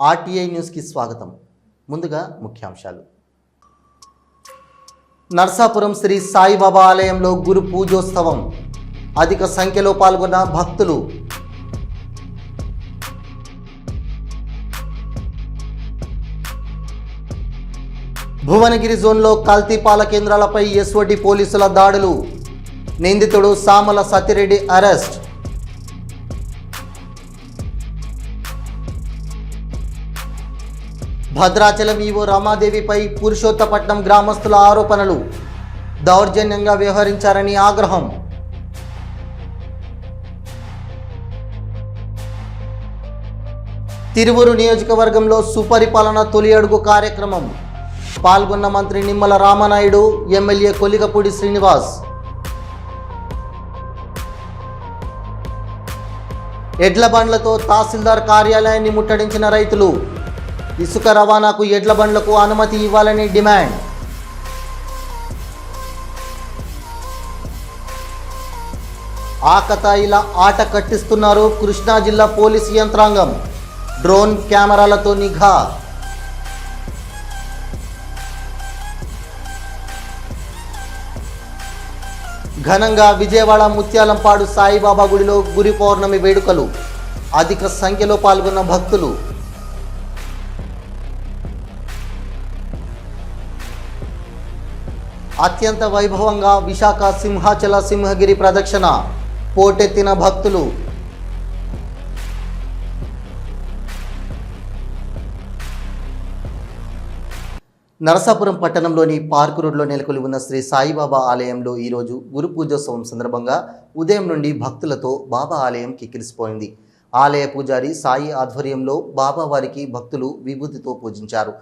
RTI న్యూస్కి స్వాగతం. ముందుగా ముఖ్యాంశాలు. నర్సాపురం శ్రీ సాయిబాబా ఆలయంలో గురు పూజోత్సవం. అధిక సంఖ్యలో పాల్గొన్న భక్తులు. భువనగిరి జోన్లో కల్తీపాల కేంద్రాలపై ఎస్ఓటి పోలీసుల దాడులు. నిందితుడు సామల సతిరెడ్డి అరెస్ట్. భద్రాచలం ఈవో రమాదేవిపై పురుషోత్తపట్నం గ్రామస్తుల ఆరోపణలు. దౌర్జన్యంగా వ్యవహరించారని ఆగ్రహం. తిరువురు నియోజకవర్గంలో సుపరిపాలన తొలి అడుగు కార్యక్రమం. పాల్గొన్న మంత్రి నిమ్మల రామనాయుడు ఎమ్మెల్యే కొలిగపూడి శ్రీనివాస్. ఎడ్ల బండ్లతో తహసీల్దార్ కార్యాలయాన్ని ముట్టడించిన రైతులు. ఇసుక రవాణాకు ఎడ్ల బండ్లకు అనుమతి ఇవ్వాలని డిమాండ్. ఆకతాయిల ఆట కట్టిస్తున్నారు కృష్ణా జిల్లా పోలీసు యంత్రాంగం. డ్రోన్ కెమెరాలతో నిఘా. ఘనంగా విజయవాడ ముత్యాలంపాడు సాయిబాబా గుడిలో గురి పౌర్ణమి వేడుకలు. అధిక సంఖ్యలో పాల్గొన్న భక్తులు. అత్యంత వైభవంగా విశాఖ సింహాచల సింహగిరి ప్రదక్షిణ పోటెత్తిన భక్తులు. నరసాపురం పట్టణంలోని పార్క్ రోడ్లో నెలకొని ఉన్న శ్రీ సాయిబాబా ఆలయంలో ఈరోజు గురు పూజోత్సవం సందర్భంగా ఉదయం నుండి భక్తులతో బాబా ఆలయం కిక్కిరిసిపోయింది. ఆలయ పూజారి సాయి ఆధ్వర్యంలో బాబా వారికి భక్తులు విభూతితో పూజించారు.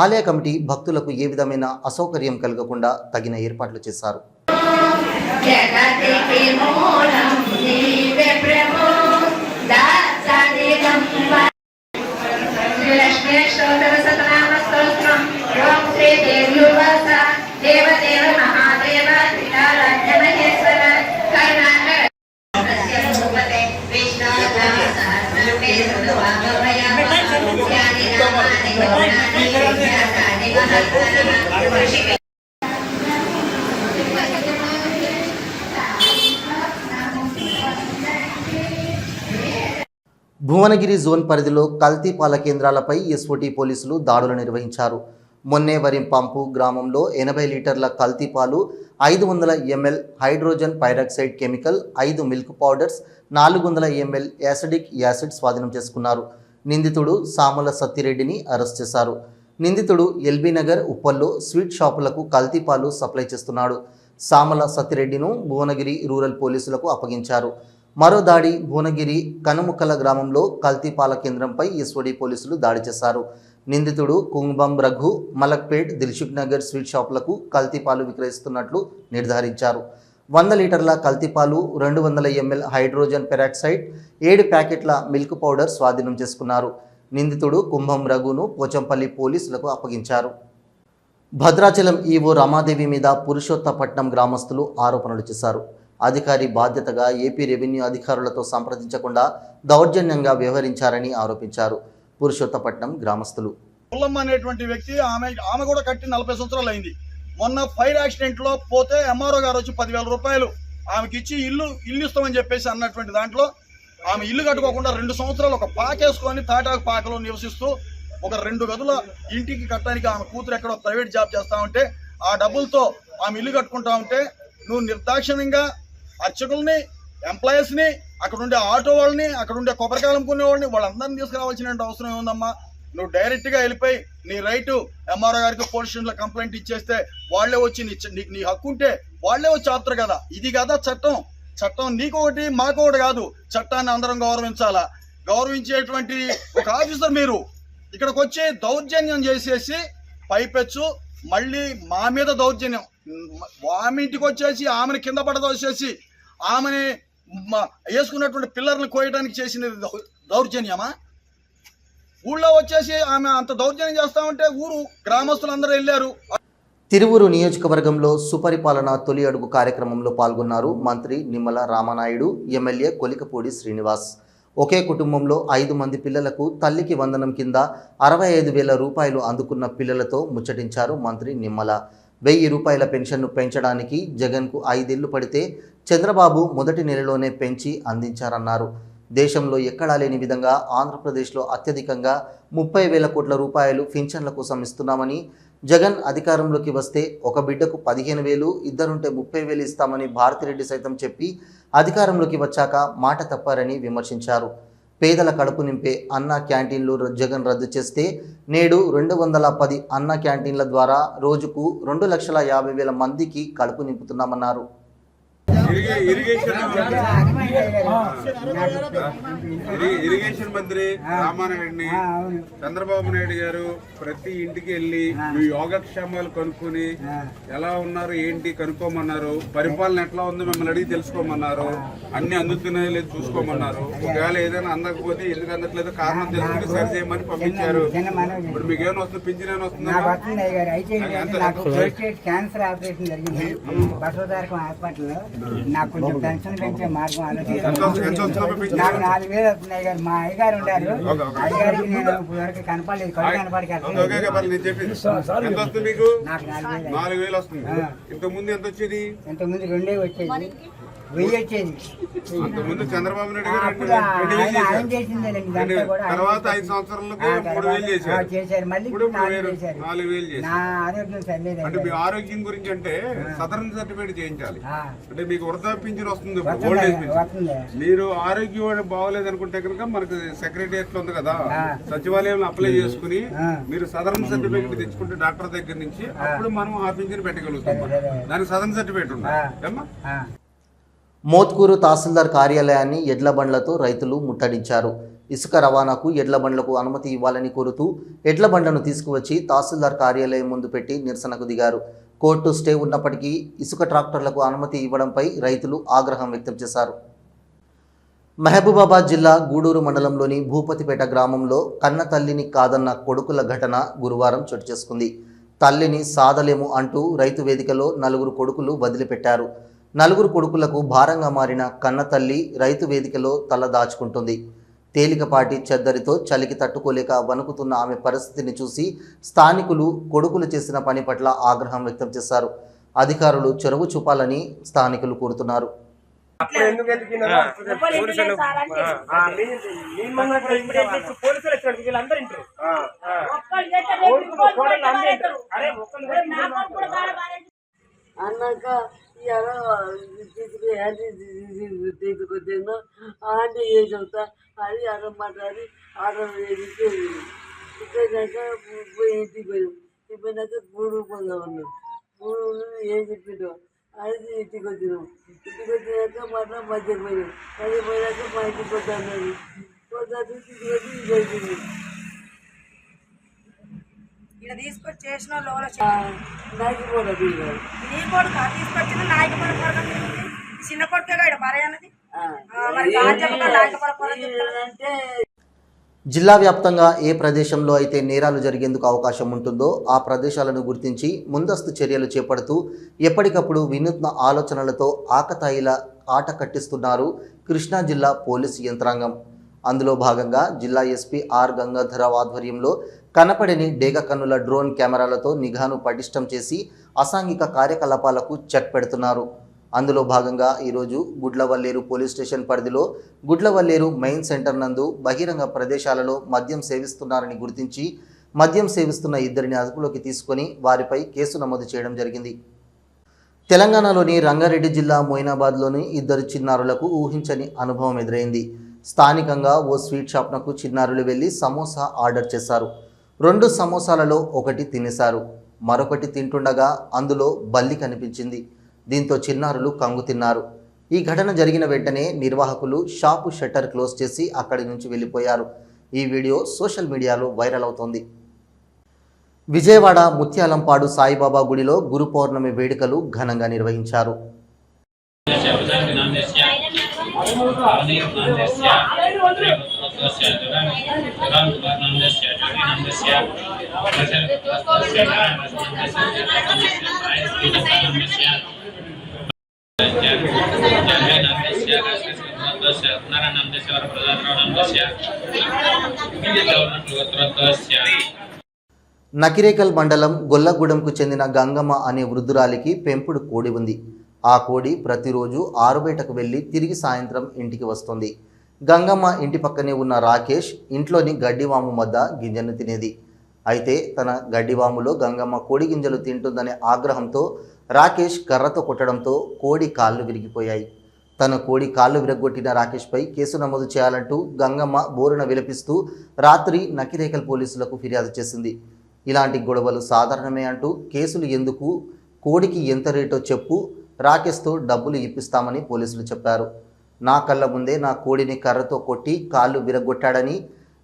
ఆలయ కమిటీ భక్తులకు ఏ విధమైన అసౌకర్యం కలగకుండా తగిన ఏర్పాట్లు చేశారు. దేవతే భువనగిరి జోన్ పరిధిలో కల్తీ పాల కేంద్రాలపై ఎస్ఓటీ పోలీసులు దాడులు నిర్వహించారు. మొన్నేవరం పంపు గ్రామంలో ఎనభై లీటర్ల కల్తీ పాలు ఐదు వందల ఎంఎల్ హైడ్రోజన్ పైరాక్సైడ్ కెమికల్ ఐదు మిల్క్ పౌడర్స్ నాలుగు వందల ఎంఎల్ యాసిడిక్ యాసిడ్ స్వాధీనం చేసుకున్నారు. నిందితుడు సాముల సత్తిరెడ్డిని అరెస్ట్ చేశారు. నిందితుడు ఎల్బీ నగర్ ఉప్పల్లో స్వీట్ షాపులకు కల్తీపాలు సప్లై చేస్తున్నాడు. సామల సత్తిరెడ్డిను భువనగిరి రూరల్ పోలీసులకు అప్పగించారు. మరో దాడి భువనగిరి కనుముక్కల గ్రామంలో కల్తీపాల కేంద్రంపై ఎస్ఓడి పోలీసులు దాడి చేశారు. నిందితుడు కుంభం రఘు మలక్పేట్ దిల్షుక్ నగర్ స్వీట్ షాపులకు కల్తీపాలు విక్రయిస్తున్నట్లు నిర్ధారించారు. వంద లీటర్ల కల్తీపాలు రెండు వందల ఎంఎల్ హైడ్రోజన్ పెరాక్సైడ్ ఏడు ప్యాకెట్ల మిల్క్ పౌడర్ స్వాధీనం చేసుకున్నారు. నిందితుడు కుంభం రఘును పోచంపల్లి పోలీసులకు అప్పగించారు. భద్రాచలం ఈవో రమాదేవి మీద పురుషోత్తపట్నం గ్రామస్తులు ఆరోపణలు చేశారు. అధికారి బాధ్యతగా ఏపీ రెవెన్యూ అధికారులతో సంప్రదించకుండా దౌర్జన్యంగా వ్యవహరించారని ఆరోపించారు పురుషోత్తపట్నం గ్రామస్తులు. పుల్లమ్మ అనేటువంటి వ్యక్తి ఆమె ఆమె కూడా కట్టి నలభై సంవత్సరాలు అయింది. మొన్న ఫైర్ యాక్సిడెంట్లో పోతే ఎంఆర్ఓ గారు వచ్చి పదివేల రూపాయలు ఆమెకి ఇచ్చి ఇల్లు ఇల్లు ఇస్తామని చెప్పేసి అన్నటువంటి దాంట్లో ఆమె ఇల్లు కట్టుకోకుండా రెండు సంవత్సరాలు ఒక పాకేసుకొని తాటాకు పాకలో నివసిస్తూ ఒక రెండు గదుల ఇంటికి కట్టడానికి ఆమె కూతురు ఎక్కడో ప్రైవేట్ జాబ్ చేస్తా ఉంటే ఆ డబ్బులతో ఆమె ఇల్లు కట్టుకుంటా ఉంటే నువ్వు నిర్దాక్షిణ్యంగా అర్చకుల్ని ఎంప్లాయీస్ని అక్కడుండే ఆటో వాళ్ళని అక్కడుండే కొబ్బరికాయలు అమ్ముకునే వాళ్ళని వాళ్ళందరినీ తీసుకురావాల్సిన అవసరం ఏముందమ్మా? నువ్వు డైరెక్ట్గా వెళ్ళిపోయి నీ రైటు ఎంఆర్ఓ గారికి పోలీస్ స్టేషన్ కంప్లైంట్ ఇచ్చేస్తే వాళ్ళే వచ్చి నీ నీకు నీ హక్కు ఉంటే వాళ్ళే వచ్చి ఆపుతారు కదా. ఇది కదా చట్టం. చట్టం నీకొకటి మాకొకటి కాదు. చట్టాన్ని అందరం గౌరవించాలా? గౌరవించేటువంటి ఒక ఆఫీసర్ మీరు. ఇక్కడికి వచ్చి దౌర్జన్యం చేసేసి పైపెచ్చు మళ్ళీ మా మీద దౌర్జన్యం. ఆమె ఇంటికి వచ్చేసి ఆమెను కింద పడదోసేసి ఆమెని వేసుకున్నటువంటి పిల్లర్ని కోయడానికి చేసినది దౌర్జన్యమా? ఊళ్ళో వచ్చేసి ఆమె అంత దౌర్జన్యం చేస్తా ఉంటే ఊరు గ్రామస్తులందరూ వెళ్ళారు. తిరువురు నియోజకవర్గంలో సుపరిపాలన తొలి అడుగు కార్యక్రమంలో పాల్గొన్నారు మంత్రి నిమ్మల రామనాయుడు ఎమ్మెల్యే కొలికపూడి శ్రీనివాస్. ఒకే కుటుంబంలో ఐదు మంది పిల్లలకు తల్లికి వందనం కింద అరవై ఐదు వేల రూపాయలు అందుకున్న పిల్లలతో ముచ్చటించారు మంత్రి నిమ్మల. వెయ్యి రూపాయల పెన్షన్ను పెంచడానికి జగన్కు ఐదేళ్ళు పడితే చంద్రబాబు మొదటి నెలలోనే పెంచి అందించారన్నారు. దేశంలో ఎక్కడా లేని విధంగా ఆంధ్రప్రదేశ్లో అత్యధికంగా ముప్పై వేల కోట్ల రూపాయలు పింఛన్ల కోసం ఇస్తున్నామని జగన్ అధికారంలోకి వస్తే ఒక బిడ్డకు పదిహేను వేలు ఇద్దరుంటే ముప్పై వేలు ఇస్తామని భారతిరెడ్డి సైతం చెప్పి అధికారంలోకి వచ్చాక మాట తప్పారని విమర్శించారు. పేదల కడుపు నింపే అన్న క్యాంటీన్లు జగన్ రద్దు చేస్తే నేడు రెండు వందల పది అన్న క్యాంటీన్ల ద్వారా రోజుకు రెండు లక్షల యాభై వేల మందికి కడుపు నింపుతున్నామన్నారు. ఇరిగేషన్ ఇరి- ఇరిగేషన్ మంత్రి రామానాయుడిని చంద్రబాబు నాయుడు గారు ప్రతి ఇంటికి వెళ్ళి మీ యోగక్షేమాలు కనుక్కొని ఎలా ఉన్నారు ఏంటి కనుక్కోమన్నారు పరిపాలన ఎట్లా ఉందో మిమ్మల్ని అడిగి తెలుసుకోమన్నారు అన్ని అందుతున్నాయో లేదు చూసుకోమన్నారు. ఒకవేళ ఏదైనా అందకపోతే ఎందుకు అందట్లేదు కారణం తెలుసుకుని సరి చేయమని పంపించారు. ఇప్పుడు మీకు ఏమైనా వస్తుంది పింఛన్ ఏమైనా వస్తుందా? క్యాన్సర్ ఆపరేషన్ జరిగింది. బసవతారకం హాస్పిటల్లో. నాకు కొంచెం పెన్షన్ పెంచే మార్గం ఆలోచించాను నాకు నాలుగు వేలు వస్తుంది అయ్య గారు మా అయ్యగారు ఉండారు అయ్యగారికి నేను ఇప్పుడు వరకు కనపడలేదు. కళ్ళు కనపడికి ఓకే ఓకే పర్లేదు, నేను చెప్పింది. ఎంత వస్తుంది మీకు? నాకు నాలుగు వేలు. వస్తుంది. ఇంత ముందు ఎంత వచ్చేది? ఇంతకుముందు రెండే వచ్చేది. వెయ్యి వచ్చేది. అంత ముందు చంద్రబాబు నాయుడు గారు ఆయన తర్వాత చేసింది. ఐదు సంవత్సరాలకు మూడు వేలు చేశారు. ఇప్పుడు నాలుగు వేలు- చేశారు. అంటే మీ. ఆరోగ్యం గురించి అంటే సదరన్ సర్టిఫికేట్ చేయించాలి. అంటే మీకు వృద్ధాపించిన వస్తుంది ఓల్డ్ ఏజ్ మీరు ఆరోగ్యం బాగోలేదు అనుకుంటే కనుక మనకు సెక్రటరియట్లో ఉంది కదా. సచివాలయంలో అప్లై చేసుకుని ఆ. మీరు సదరన్ సర్టిఫికేట్ తెచ్చుకుంటే డాక్టర్ దగ్గర నుంచి అప్పుడు మనం ఆ పింఛన్ పెట్టగలుగుతాం. దానికి సదరన్ సర్టిఫికేట్ ఆ. మోత్కూరు తహసీల్దార్ కార్యాలయాన్ని ఎడ్ల బండ్లతో రైతులు ముట్టడించారు. ఇసుక రవాణాకు ఎడ్ల బండ్లకు అనుమతి ఇవ్వాలని కోరుతూ ఎడ్ల బండ్లను తీసుకువచ్చి తహసీల్దార్ కార్యాలయం ముందు పెట్టి నిరసనకు దిగారు. కోర్టు స్టే ఉన్నప్పటికీ ఇసుక ట్రాక్టర్లకు అనుమతి ఇవ్వడంపై రైతులు ఆగ్రహం వ్యక్తం చేశారు. మహబూబాబాద్ జిల్లా గూడూరు మండలంలోని భూపతిపేట గ్రామంలో కన్న తల్లిని కాదన్న కొడుకుల ఘటన గురువారం చోటు చేసుకుంది. తల్లిని సాదలేము అంటూ రైతు వేదికలో నలుగురు కొడుకులు వదిలిపెట్టారు. నలుగురు కొడుకులకు భారంగా మారిన కన్న తల్లి రైతు వేదికలో తల దాచుకుంటుంది తేలికపాటి చెద్దరితో చలికి తట్టుకోలేక వణుకుతున్న ఆమె పరిస్థితిని చూసి స్థానికులు కొడుకులు చేసిన పని పట్ల ఆగ్రహం వ్యక్తం చేశారు అధికారులు చొరవ చూపాలని స్థానికులు కోరుతున్నారు పోలీసులు ఆ, మీ- మీ మంగళ ఇప్పుడు ఏం చేస్తారు? పోలీసులు వచ్చారు వీళ్ళందరూ ఇంటారు కోడలు అందరూ ఇంటారు అరే ఒక్కరు అన్నాక ఇవాళ తీసుకుని ఆంటీ తీసుకొచ్చాను ఆంటీ ఏం చెప్తా అది అన్నం మాట్లాడి ఆర్డర్ చేసి ఇక్కడాక పోయి ఇంటికి పోయాం పోయినాక గూడు పోదాం అన్నాం గూడు ఏం చెప్పిండు అది ఇంటికి వచ్చినాం ఇంటికి వచ్చినాక మళ్ళీ మధ్య పోయినాం మధ్య పోయినాక మా ఇంటికి వద్దన్నారు వద్దాక తీసుకొచ్చి ఇది అయిపోయింది ఇక్కడ తీసుకొచ్చి చేసిన లోల నాకు కూడా తీయాలి నీ కొడుకు తీసుకొచ్చిన నాయక పడకూడదు చిన్న కొడుకే ఇక్కడ మరే అన్నది ఆ, మరి గాంజమ్మగా నాయక పడకూడదు అంటే జిల్లా వ్యాప్తంగా ఏ ప్రదేశంలో అయితే నేరాలు జరిగేందుకు అవకాశం ఉంటుందో ఆ ప్రదేశాలను గుర్తించి ముందస్తు చర్యలు చేపడుతూ ఎప్పటికప్పుడు వినూత్న ఆలోచనలతో ఆకతాయిల ఆట కట్టిస్తున్నారు కృష్ణా జిల్లా పోలీసు యంత్రాంగం. అందులో భాగంగా జిల్లా ఎస్పీ ఆర్ గంగాధరరావు ఆధ్వర్యంలో కనపడని డేగ కన్నుల డ్రోన్ కెమెరాలతో నిఘాను పటిష్టం చేసి అసాంఘిక కార్యకలాపాలకు చెక్ పెడుతున్నారు. అందులో భాగంగా ఈరోజు గుడ్లవల్లేరు పోలీస్ స్టేషన్ పరిధిలో గుడ్లవల్లేరు మెయిన్ సెంటర్ నందు బహిరంగ ప్రదేశాలలో మద్యం సేవిస్తున్నారని గుర్తించి మద్యం సేవిస్తున్న ఇద్దరిని అదుపులోకి తీసుకొని వారిపై కేసు నమోదు చేయడం జరిగింది. తెలంగాణలోని రంగారెడ్డి జిల్లా మొయినాబాద్లోని ఇద్దరు చిన్నారులకు ఊహించని అనుభవం ఎదురైంది. స్థానికంగా ఓ స్వీట్ షాప్నకు చిన్నారులు వెళ్ళి సమోసా ఆర్డర్ చేశారు. రెండు సమోసాలలో ఒకటి తినేశారు. మరొకటి తింటుండగా అందులో బల్లి కనిపించింది. దీంతో చిన్నారులు కంగు తిన్నారు. ఈ ఘటన జరిగిన వెంటనే నిర్వాహకులు షాపు షట్టర్ క్లోజ్ చేసి అక్కడి నుంచి వెళ్ళిపోయారు. ఈ వీడియో సోషల్ మీడియాలో వైరల్ అవుతోంది. విజయవాడ ముత్యాలంపాడు సాయిబాబా గుడిలో గురు పౌర్ణమి వేడుకలు ఘనంగా నిర్వహించారు. నరనందేశ్వర ప్రజాద్రవణం तस्य तस्य నకిరేకల్ మండలం గొల్లగూడెంకు చెందిన గంగమ్మ అనే వృద్ధురాలికి పెంపుడు కోడి ఉంది ఆ కోడి ప్రతిరోజు ఆరుబయటకు వెళ్ళి తిరిగి సాయంత్రం ఇంటికి వస్తుంది గంగమ్మ ఇంటి పక్కనే ఉన్న రాకేష్ ఇంట్లోని గడ్డివాము మధ్య గింజను తినేది. అయితే తన గడ్డివాములో గంగమ్మ కోడి గింజలు తింటుందనే ఆగ్రహంతో రాకేష్ కర్రతో కొట్టడంతో కోడి కాళ్ళు విరిగిపోయాయి. తన కోడి కాళ్ళు విరగొట్టిన రాకేష్పై కేసు నమోదు చేయాలంటూ గంగమ్మ బోరున విలపిస్తూ రాత్రి నకిరేకల్ పోలీసులకు ఫిర్యాదు చేసింది. ఇలాంటి గొడవలు సాధారణమే అంటూ కేసులు ఎందుకు కోడికి ఎంత రేటో చెప్పు రాకేష్తో డబ్బులు ఇప్పిస్తామని పోలీసులు చెప్పారు. నా కళ్ళ ముందే నా కోడిని కర్రతో కొట్టి కాళ్ళు విరగొట్టాడని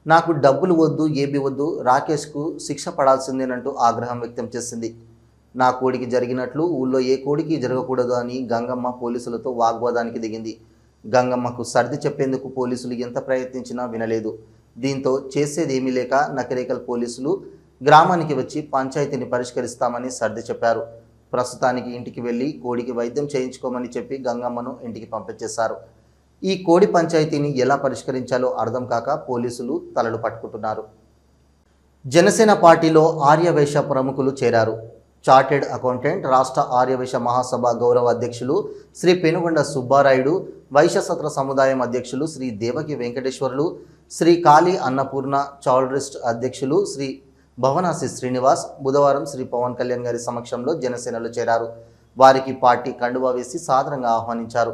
నాకు డబ్బులు వద్దు ఏబి వద్దు రాకేష్కు శిక్ష పడాల్సిందేనంటూ ఆగ్రహం వ్యక్తం చేసింది. నా కోడికి జరిగినట్లు ఊళ్ళో ఏ కోడికి జరగకూడదు అని గంగమ్మ పోలీసులతో వాగ్వాదానికి దిగింది. గంగమ్మకు సర్ది చెప్పేందుకు పోలీసులు ఎంత ప్రయత్నించినా వినలేదు. దీంతో చేసేదేమీ లేక నకిరేకల్ పోలీసులు గ్రామానికి వచ్చి పంచాయతీని పరిష్కరిస్తామని సర్ది చెప్పారు. ప్రస్తుతానికి ఇంటికి వెళ్ళి కోడికి వైద్యం చేయించుకోమని చెప్పి గంగమ్మను ఇంటికి పంపించేశారు. ఈ కోడి పంచాయతీని ఎలా పరిష్కరించాలో అర్థం కాక పోలీసులు తలలు పట్టుకుంటున్నారు. జనసేన పార్టీలో ఆర్యవైశ్య ప్రముఖులు చేరారు. చార్టెడ్ అకౌంటెంట్ రాష్ట్ర ఆర్యవైశ్య మహాసభ గౌరవ అధ్యక్షులు శ్రీ పెనుగొండ సుబ్బారాయుడు వైశ్యసత్ర సముదాయం అధ్యక్షులు శ్రీ దేవకి వెంకటేశ్వర్లు శ్రీ కాళీ అన్నపూర్ణ చాలరిస్ట్ అధ్యక్షులు శ్రీ భవనాసి శ్రీనివాస్ బుధవారం శ్రీ పవన్ కళ్యాణ్ గారి సమక్షంలో జనసేనలో చేరారు. వారికి పార్టీ కండువా వేసి సాదరంగా ఆహ్వానించారు.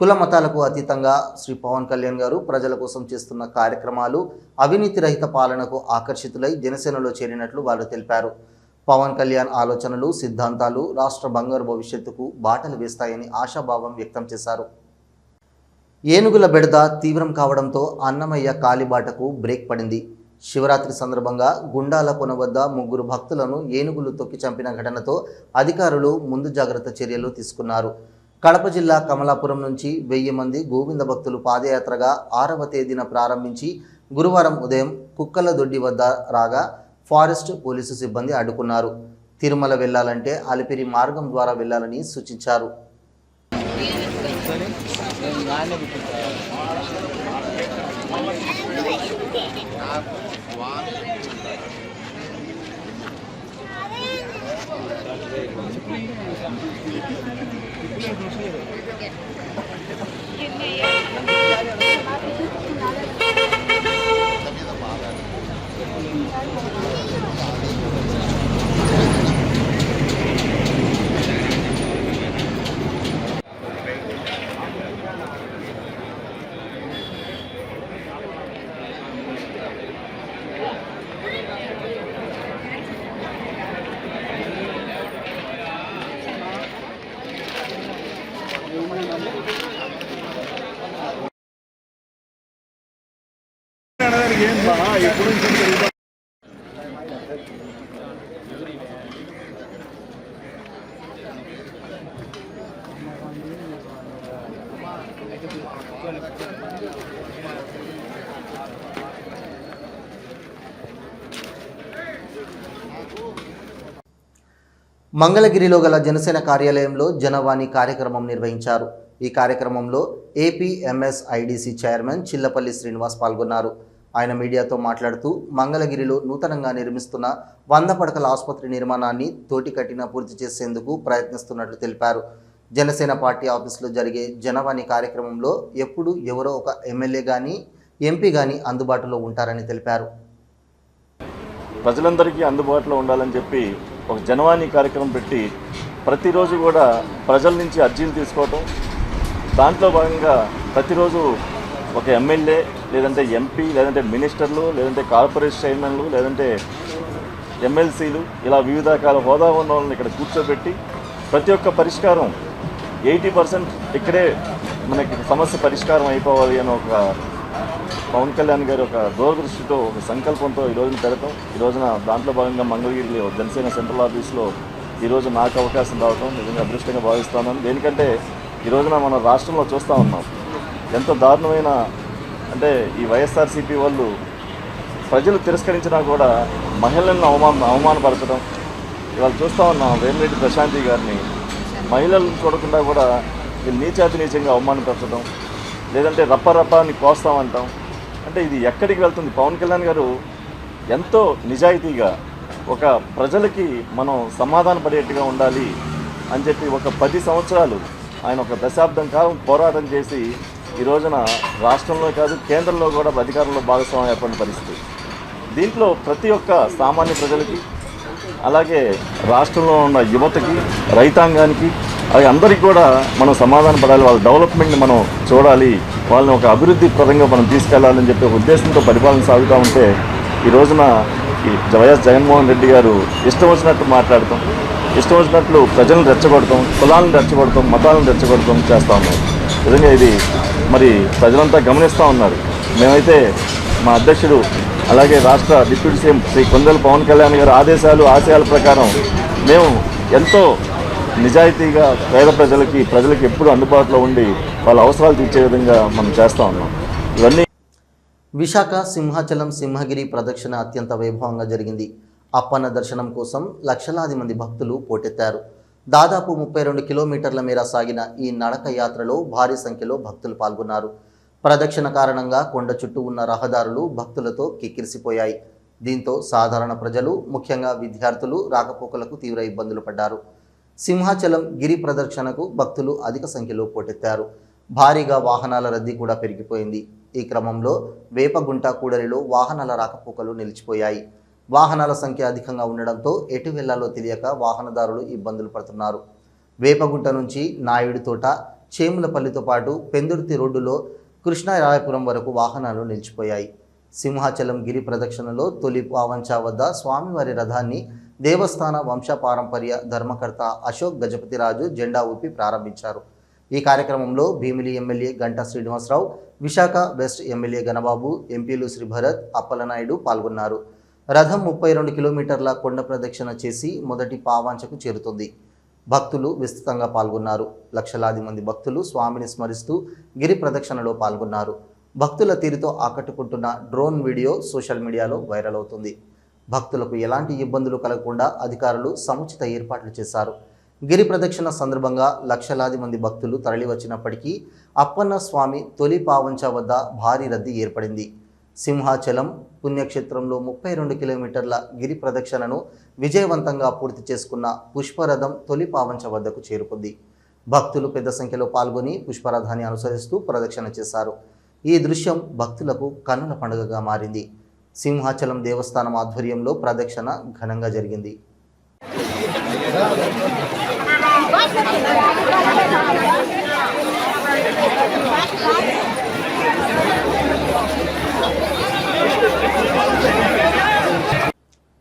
కుల మతాలకు అతీతంగా శ్రీ పవన్ కళ్యాణ్ గారు ప్రజల కోసం చేస్తున్న కార్యక్రమాలు అవినీతి రహిత పాలనకు ఆకర్షితులై జనసేనలో చేరినట్లు వారు తెలిపారు. పవన్ కళ్యాణ్ ఆలోచనలు సిద్ధాంతాలు రాష్ట్ర బంగారు భవిష్యత్తుకు బాటలు వేస్తాయని ఆశాభావం వ్యక్తం చేశారు. ఏనుగుల బెడద తీవ్రం కావడంతో అన్నమయ్య కాలిబాటకు బ్రేక్ పడింది. శివరాత్రి సందర్భంగా గుండాల కొన వద్ద ముగ్గురు భక్తులను ఏనుగులు తొక్కి చంపిన ఘటనతో అధికారులు ముందు జాగ్రత్త చర్యలు తీసుకున్నారు. కడప జిల్లా కమలాపురం నుంచి వెయ్యి మంది గోవింద భక్తులు పాదయాత్రగా ఆరవ తేదీన ప్రారంభించి గురువారం ఉదయం కుక్కల దొడ్డి వద్ద రాగా ఫారెస్ట్ పోలీసు సిబ్బంది అడ్డుకున్నారు. తిరుమల వెళ్ళాలంటే అలిపిరి మార్గం ద్వారా వెళ్ళాలని సూచించారు. Thank you. మంగళగిరిలో గల జనసేన కార్యాలయంలో జనవాణి కార్యక్రమం నిర్వహించారు. ఈ కార్యక్రమంలో APMSIDC IDC chairman Chillapalli Srinivas పాల్గొన్నారు. ఆయన మీడియాతో మాట్లాడుతూ మంగళగిరిలో నూతనంగా నిర్మిస్తున్న వంద పడకల ఆసుపత్రి నిర్మాణాన్ని తోటి కట్టిన పూర్తి చేసేందుకు ప్రయత్నిస్తున్నట్లు తెలిపారు. జనసేన పార్టీ ఆఫీసులో జరిగే జనవాణి కార్యక్రమంలో ఎప్పుడు ఎవరో ఒక ఎమ్మెల్యే కానీ ఎంపీ కానీ అందుబాటులో ఉంటారని తెలిపారు. ప్రజలందరికీ అందుబాటులో ఉండాలని చెప్పి ఒక జనవాణి కార్యక్రమం పెట్టి ప్రతిరోజు కూడా ప్రజల నుంచి అర్జీలు తీసుకోవటం దాంట్లో భాగంగా ప్రతిరోజు ఒక ఎమ్మెల్యే లేదంటే ఎంపీ లేదంటే మినిస్టర్లు లేదంటే కార్పొరేషన్ చైర్మన్లు లేదంటే ఎమ్మెల్సీలు ఇలా వివిధ రకాల హోదా ఉన్న వాళ్ళని ఇక్కడ కూర్చోబెట్టి ప్రతి ఒక్క పరిష్కారం ఎయిటీ పర్సెంట్ ఇక్కడే మనకి సమస్య పరిష్కారం అయిపోవాలి అని ఒక పవన్ కళ్యాణ్ గారి ఒక దూరదృష్టితో ఒక సంకల్పంతో ఈ రోజున పెడతాం. ఈ రోజున దాంట్లో భాగంగా మంగళగిరిలో జనసేన సెంట్రల్ ఆఫీస్లో ఈరోజు నాకు అవకాశం రావటం నిజంగా అదృష్టంగా భావిస్తున్నాను దేనికంటే ఈ రోజున మన రాష్ట్రంలో చూస్తూ ఉన్నాం. ఎంతో దారుణమైన అంటే ఈ వైఎస్ఆర్సీపీ వాళ్ళు ప్రజలు తిరస్కరించినా కూడా మహిళలను అవమాన అవమానపరచడం. ఇవాళ చూస్తూ ఉన్నాం వేమిరెడ్డి ప్రశాంతి గారిని. మహిళలను చూడకుండా కూడా వీళ్ళు నీచాతి నీచంగా అవమానపరచడం. లేదంటే రప్ప రప్ప అని కోస్తామంటాం. అంటే ఇది ఎక్కడికి వెళ్తుంది? పవన్ కళ్యాణ్ గారు ఎంతో నిజాయితీగా ఒక ప్రజలకి మనం సమాధాన పడేట్టుగా ఉండాలి అని చెప్పి ఒక పది సంవత్సరాలు ఆయన ఒక దశాబ్దం కాలం పోరాటం చేసి ఈ రోజున రాష్ట్రంలో కాదు కేంద్రంలో కూడా అధికారంలో భాగస్వామ్యం ఏర్పడిన పరిస్థితి. దీంట్లో ప్రతి ఒక్క సామాన్య ప్రజలకి అలాగే రాష్ట్రంలో ఉన్న యువతకి రైతాంగానికి అవి అందరికీ కూడా మనం సమాధాన పడాలి వాళ్ళ డెవలప్మెంట్ని మనం చూడాలి వాళ్ళని ఒక అభివృద్ధి పరంగా మనం తీసుకెళ్ళాలని చెప్పి ఉద్దేశంతో పరిపాలన సాగుతూ ఉంటే ఈ రోజున ఈ వైఎస్ జగన్మోహన్ రెడ్డి గారు ఇష్టం వచ్చినట్టు మాట్లాడతాం ఇష్టం వచ్చినట్లు ప్రజలను రెచ్చగొడతాం కులాలను రెచ్చగొడతాం మతాలను రెచ్చగొడతాం చేస్తూ ఉన్నాం నిజంగా ఇది మరి ప్రజలంతా గమనిస్తూ ఉన్నారు. మేమైతే మా అధ్యక్షుడు అలాగే రాష్ట్ర డిప్యూటీ సీఎం శ్రీ కొందల పవన్ కళ్యాణ్ గారి ఆదేశాలు ఆశయాల ప్రకారం మేము ఎంతో నిజాయితీగా పేద ప్రజలకి ప్రజలకి ఎప్పుడు అందుబాటులో ఉండి వాళ్ళ అవసరాలు తీర్చే విధంగా మనం చేస్తూ ఉన్నాం. ఇవన్నీ విశాఖ సింహాచలం సింహగిరి ప్రదక్షిణ అత్యంత వైభవంగా జరిగింది. అప్పన్న దర్శనం కోసం లక్షలాది మంది భక్తులు పోటెత్తారు. దాదాపు ముప్పై రెండు కిలోమీటర్ల మేర సాగిన ఈ నడక యాత్రలో భారీ సంఖ్యలో భక్తులు పాల్గొన్నారు. ప్రదక్షిణ కారణంగా కొండ చుట్టూ ఉన్న రహదారులు భక్తులతో కిక్కిరిసిపోయాయి. దీంతో సాధారణ ప్రజలు ముఖ్యంగా విద్యార్థులు రాకపోకలకు తీవ్ర ఇబ్బందులు పడ్డారు. సింహాచలం గిరి ప్రదక్షిణకు భక్తులు అధిక సంఖ్యలో పోటెత్తారు. భారీగా వాహనాల రద్దీ కూడా పెరిగిపోయింది. ఈ క్రమంలో వేపగుంట కూడలిలో వాహనాల రాకపోకలు నిలిచిపోయాయి. వాహనాల సంఖ్య అధికంగా ఉండడంతో ఎటు వెళ్ళాలో తెలియక వాహనదారులు ఇబ్బందులు పడుతున్నారు. వేపగుంట నుంచి నాయుడు తోట చేములపల్లితో పాటు పెందుర్తి రోడ్డులో కృష్ణరాయపురం వరకు వాహనాలు నిలిచిపోయాయి. సింహాచలం గిరి ప్రదక్షిణలో తొలి పావంచా వద్ద స్వామివారి రథాన్ని దేవస్థాన వంశపారంపర్య ధర్మకర్త అశోక్ గజపతిరాజు జెండా ఊపి ప్రారంభించారు. ఈ కార్యక్రమంలో Bhimili MLA Ganta Srinivasarao Visakha west MLA Ganababu ఎంపీలు శ్రీ భరత్ అప్పలనాయుడు పాల్గొన్నారు. రథం ముప్పై రెండు కిలోమీటర్ల కొండ ప్రదక్షిణ చేసి మొదటి పావాంచకు చేరుతుంది. భక్తులు విస్తృతంగా పాల్గొన్నారు. లక్షలాది మంది భక్తులు స్వామిని స్మరిస్తూ గిరి ప్రదక్షిణలో పాల్గొన్నారు. భక్తుల తీరుతో ఆకట్టుకుంటున్న డ్రోన్ వీడియో సోషల్ మీడియాలో వైరల్ అవుతుంది. భక్తులకు ఎలాంటి ఇబ్బందులు కలగకుండా అధికారులు సముచిత ఏర్పాట్లు చేశారు. గిరి ప్రదక్షిణ సందర్భంగా లక్షలాది మంది భక్తులు తరలివచ్చినప్పటికీ అప్పన్న స్వామి తొలి పావంచ వద్ద భారీ రద్దీ ఏర్పడింది. సింహాచలం పుణ్యక్షేత్రంలో ముప్పై రెండు కిలోమీటర్ల గిరి ప్రదక్షిణను విజయవంతంగా పూర్తి చేసుకున్న పుష్పరథం తొలి పావంచ వద్దకు చేరుకుంది. భక్తులు పెద్ద సంఖ్యలో పాల్గొని పుష్పరథాన్ని అనుసరిస్తూ ప్రదక్షిణ చేశారు. ఈ దృశ్యం భక్తులకు కన్నుల పండుగగా మారింది. సింహాచలం దేవస్థానం ఆధ్వర్యంలో ప్రదక్షిణ ఘనంగా జరిగింది.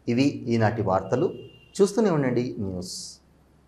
ఇవి ఈనాటి వార్తలు. చూస్తూనే ఉండండి న్యూస్.